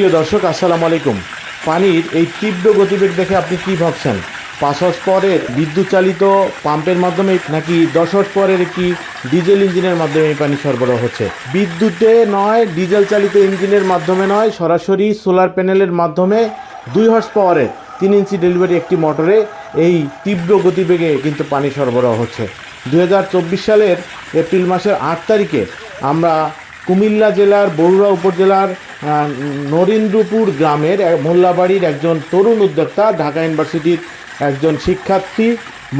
প্রিয় দর্শক, আসসালামু আলাইকুম। পানির এই তীব্র গতিবেগ দেখে আপনি কি ভাবছেন? পাঁচ হর্স পরের বিদ্যুৎ চালিত পাম্পের মাধ্যমে নাকি দশ হর্স পরের একটি ডিজেল ইঞ্জিনের মাধ্যমে এই পানি সরবরাহ হচ্ছে? বিদ্যুতে নয়, ডিজেল চালিত ইঞ্জিনের মাধ্যমে নয়, সরাসরি সোলার প্যানেলের মাধ্যমে দুই হর্স পাওয়ারের তিন ইঞ্চি ডেলিভারি একটি মোটরে এই তীব্র গতিবেগে কিন্তু পানি সরবরাহ হচ্ছে। দু হাজার চব্বিশ সালের এপ্রিল মাসের আট তারিখে আমরা কুমিল্লা জেলার, বরুড়া উপজেলার নরেন্দ্রপুর গ্রামের মোল্লাবাড়ির একজন তরুণ উদ্যোক্তা, ঢাকা ইউনিভার্সিটির একজন শিক্ষার্থী,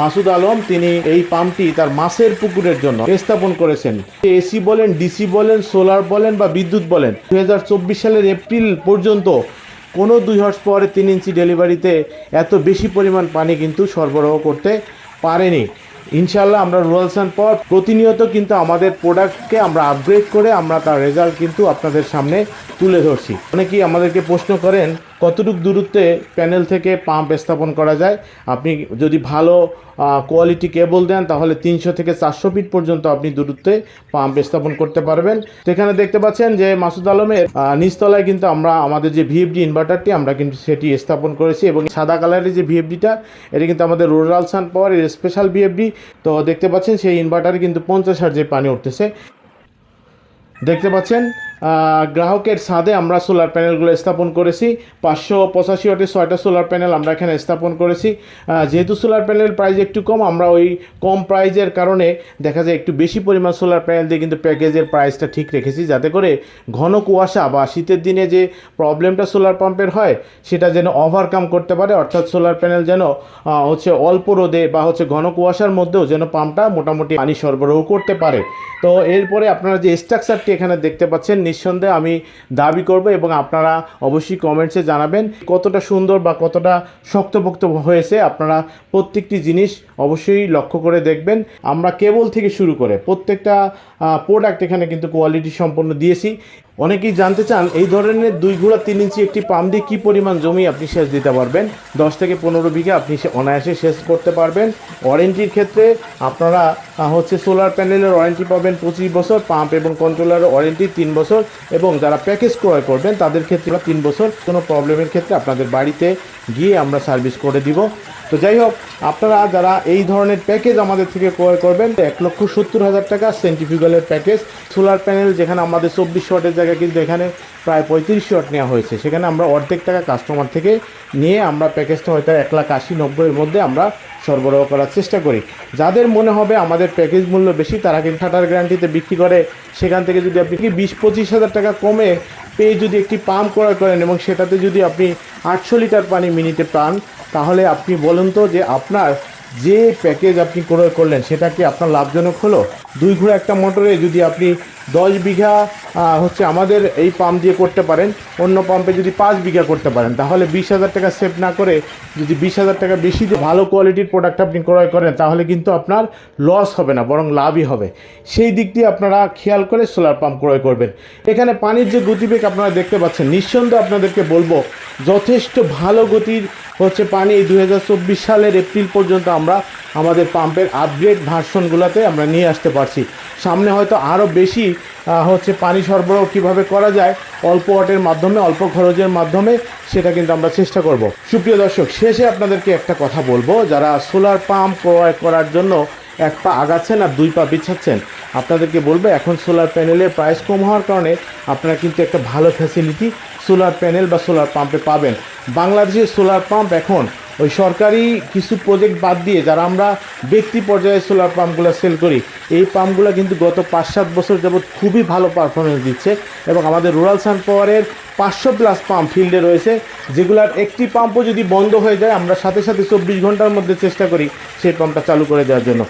মাসুদ আলম, তিনি এই পাম্পটি তার মাছের পুকুরের জন্য স্থাপন করেছেন। এসি বলেন, ডিসি বলেন, সোলার বলেন বা বিদ্যুৎ বলেন দু হাজার চব্বিশ সালের এপ্রিল পর্যন্ত কোনো দুই হর্স পরে তিন ইঞ্চি ডেলিভারিতে এত বেশি পরিমাণ পানি কিন্তু সরবরাহ করতে পারেনি। ইনশাল্লাহ আমরা রুরালসান পর প্রতিনিয়ত কিন্তু আমাদের প্রোডাক্টকে আমরা আপগ্রেড করে আমরা তার রেজাল্ট কিন্তু আপনাদের সামনে তুলে ধরছি। অনেকেই আমাদেরকে প্রশ্ন করেন কতটুকু দূরত্বে প্যানেল থেকে পাম্প স্থাপন করা যায়? আপনি যদি ভালো কোয়ালিটি কেবল দেন, তাহলে তিনশো থেকে চারশো ফিট পর্যন্ত আপনি দূরত্বে পাম্প স্থাপন করতে পারবেন। সেখানে দেখতে পাচ্ছেন যে মাসুদ আলমের নিচতলায় কিন্তু আমরা, আমাদের যে ভিএফডি ইনভার্টারটি আমরা কিন্তু সেটি স্থাপন করেছি এবং সাদা কালারের যে ভিএফডিটা এটা কিন্তু আমাদের রুরাল সান পাওয়ারের স্পেশাল ভিএফডি তো দেখতে পাচ্ছেন সেই ইনভার্টারে কিন্তু পঞ্চাশ হাজার পানি উঠতেছে। দেখতে পাচ্ছেন গ্রাহকের ছাদে আমরা সোলার প্যানেলগুলো স্থাপন করেছি। পাঁচশো পঁচাশি ওয়াটের ছয়টা সোলার প্যানেল আমরা এখানে স্থাপন করেছি। যেহেতু সোলার প্যানেলের প্রাইস একটু কম, আমরা ওই কম প্রাইজের কারণে দেখা যায় একটু বেশি পরিমাণ সোলার প্যানেল দিয়ে কিন্তু প্যাকেজের প্রাইসটা ঠিক রেখেছি, যাতে করে ঘন কুয়াশা বা শীতের দিনে যে প্রবলেমটা সোলার পাম্পের হয়, সেটা যেন ওভারকাম করতে পারে। অর্থাৎ সোলার প্যানেল যেন হচ্ছে অল্প রোদে বা হচ্ছে ঘন কুয়াশার মধ্যেও যেন পাম্পটা মোটামুটি পানি সরবরাহ করতে পারে। তো এরপরে আপনারা যে স্ট্রাকচারটি এখানে দেখতে পাচ্ছেন নিঃসন্দেহে আমি দাবি করব এবং আপনারা অবশ্যই কমেন্টসে জানাবেন কতটা সুন্দর বা কতটা শক্তপোক্ত হয়েছে আপনারা প্রত্যেকটি জিনিস অবশ্যই লক্ষ্য করে দেখবেন। আমরা কেবল থেকে শুরু করে প্রত্যেকটা প্রোডাক্ট এখানে কিন্তু কোয়ালিটি সম্পন্ন দিয়েছি। অনেকেই জানতে চান এই ধরনের দুই ঘোড়া তিন ইঞ্চি একটি পাম্প দিয়ে কী পরিমাণ জমি আপনি সেচ দিতে পারবেন? দশ থেকে পনেরো বিঘা আপনি অনায়াসে সেচ করতে পারবেন। ওয়ারেন্টির ক্ষেত্রে আপনারা হচ্ছে সোলার প্যানেলের ওয়ারেন্টি পাবেন পঁচিশ বছর পাম্প এবং কন্ট্রোলারের ওয়ারেন্টি তিন বছর। এবং যারা প্যাকেজ ক্রয় করবেন, তাদের ক্ষেত্রে তিন বছর। কোনো প্রবলেমের ক্ষেত্রে আপনাদের বাড়িতে গিয়ে আমরা সার্ভিস করে দিব। তো যাই হোক, আপনারা যারা এই ধরনের প্যাকেজ আমাদের থেকে ক্রয় করবেন, এক লক্ষ সত্তর হাজার টাকা সেন্টিফিউগালের প্যাকেজ সোলার প্যানেল যেখানে আমাদের চব্বিশ ওয়াটের জায়গায় কিন্তু এখানে প্রায় পঁয়ত্রিশ ওয়াট নেওয়া হয়েছে। সেখানে আমরা অর্ধেক টাকা কাস্টমার থেকে নিয়ে আমরা প্যাকেজটা হয়তো এক লাখ আশি নব্বইয়ের মধ্যে আমরা সরবরাহ করার চেষ্টা করি। যাদের মনে হবে আমাদের প্যাকেজ মূল্য বেশি, তারা কিন্তু খাটার গ্যারান্টিতে বিক্রি করে। সেখান থেকে যদি আপনি কি বিশ পঁচিশ হাজার টাকা কমে পেয়ে যদি একটি পাম্প ক্রয় করেন এবং সেটাতে যদি আপনি আটশো লিটার পানি মিনিটে পান, তাহলে আপনি বলুন তো যে আপনার যে প্যাকেজ আপনি ক্রয় করলেন, সেটা কি আপনার লাভজনক হলো? দুই ঘোড়া একটা মোটরে যদি আপনি দশ বিঘা হচ্ছে আমাদের এই পাম্প দিয়ে করতে পারেন। অন্য পাম্পে যদি পাঁচ বিঘা করতে পারেন, তাহলে বিশ হাজার টাকা সেভ না করে যদি বিশ হাজার টাকা বেশি দিয়ে ভালো কোয়ালিটির প্রোডাক্ট আপনি ক্রয় করেন, তাহলে কিন্তু আপনার লস হবে না, বরং লাভই হবে। সেই দিক দিয়ে আপনারা খেয়াল করে সোলার পাম্প ক্রয় করবেন। এখানে পানির যে গতিবেগ আপনারা দেখতে পাচ্ছেন, নিঃসন্দেহে আপনাদেরকে বলব, যথেষ্ট ভালো গতির হচ্ছে পানি এই দু হাজার চব্বিশ সালের এপ্রিল পর্যন্ত আমরা আমাদের পাম্পের আপগ্রেড ভার্সনগুলোতে আমরা নিয়ে আসতে পারছি। সামনে হয়তো আরও বেশি হচ্ছে পানি সরবরাহ কীভাবে করা যায়, অল্প ওয়াটের মাধ্যমে, অল্প খরচের মাধ্যমে, সেটা কিন্তু আমরা চেষ্টা করব। সুপ্রিয় দর্শক, শেষে আপনাদেরকে একটা কথা বলব, যারা সোলার পাম্প ক্রয় করার জন্য এক পা আগাচ্ছেন আর দুই পা বিছাচ্ছেন, আপনাদেরকে বলব, এখন সোলার প্যানেলের প্রাইস কম হওয়ার কারণে আপনারা কিন্তু একটা ভালো ফ্যাসিলিটি সোলার প্যানেল বা সোলার পাম্পে পাবেন। বাংলাদেশের সোলার পাম্প এখন ওই সরকারি কিছু প্রজেক্ট বাদ দিয়ে যারা আমরা ব্যক্তি পর্যায়ে সোলার পাম্পগুলো সেল করি, এই পাম্পগুলো কিন্তু গত পাঁচ সাত বছর যাবৎ খুবই ভালো পারফরমেন্স দিচ্ছে এবং আমাদের রুরাল সান পাওয়ারের পাঁচশো প্লাস পাম্প ফিল্ডে রয়েছে, যেগুলার একটি পাম্পও যদি বন্ধ হয়ে যায়, আমরা সাথে সাথে চব্বিশ ঘণ্টার মধ্যে চেষ্টা করি সেই পাম্পটা চালু করে দেওয়ার জন্য।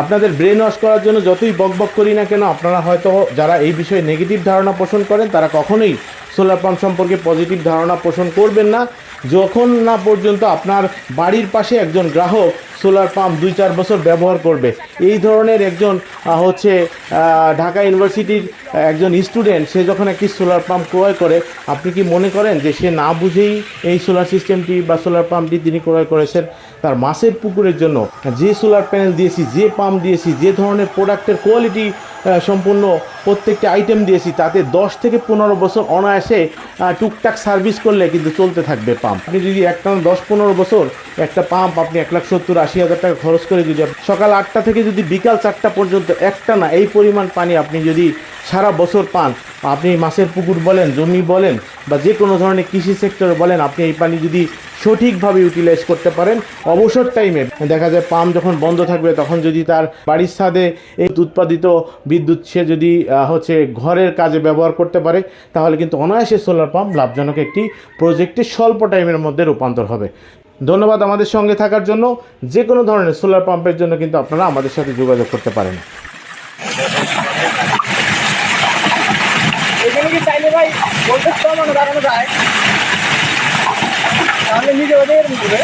আপনাদের ব্রেন ওয়াশ করার জন্য যতই বকবক করি না কেন, আপনারা হয়তো যারা এই বিষয়ে নেগেটিভ ধারণা পোষণ করেন, তারা কখনোই সোলার পাম্প সম্পর্কে পজিটিভ ধারণা পোষণ করবেন না। যখন না পর্যন্ত আপনার বাড়ির পাশে একজন গ্রাহক সোলার পাম্প দুই চার বছর ব্যবহার করবে। এই ধরনের একজন হচ্ছে ঢাকা ইউনিভার্সিটির একজন স্টুডেন্ট, সে যখন একটি সোলার পাম্প ক্রয় করে, আপনি কি মনে করেন যে সে না বুঝেই এই সোলার সিস্টেমটি বা সোলার পাম্পটি তিনি ক্রয় করেছেন তার মাছের পুকুরের জন্য? যে সোলার প্যানেল দিয়েছি, যে পাম্প দিয়েছি, যে ধরনের প্রোডাক্টের কোয়ালিটি সম্পূর্ণ প্রত্যেকটা আইটেম দিয়েছি, তাতে দশ থেকে পনেরো বছর অনায়াসে টুকটাক সার্ভিস করলে কিন্তু চলতে থাকবে পাম্প। আপনি যদি একটা দশ পনেরো বছর একটা পাম্প আপনি এক লাখ সত্তর, আশি হাজার টাকা খরচ করে যদি সকাল আটটা থেকে যদি বিকাল চারটা পর্যন্ত একটা না, এই পরিমাণ পানি আপনি যদি সারা বছর পান, আপনি মাছের পুকুর বলেন, জমি বলেন, বা যে কোনো ধরনের কৃষি সেক্টর বলেন, আপনি এই পানি যদি সঠিকভাবে ইউটিলাইজ করতে পারেন, অবসর টাইমে দেখা যায় পাম্প যখন বন্ধ থাকবে, তখন যদি তার বাড়ির ছাদে এই উৎপাদিত বিদ্যুৎ সে যদি হচ্ছে ঘরের কাজে ব্যবহার করতে পারে, তাহলে কিন্তু অনায়াসে সোলার পাম্প লাভজনক একটি প্রজেক্টে স্বল্প টাইমের মধ্যে রূপান্তর হবে। ধন্যবাদ আমাদের সঙ্গে থাকার জন্য। যে কোনো ধরনের সোলার পাম্পের জন্য কিন্তু আপনারা আমাদের সাথে যোগাযোগ করতে পারেন। এখানে কি চাইলে ভাই তাহলে ওদের দিবে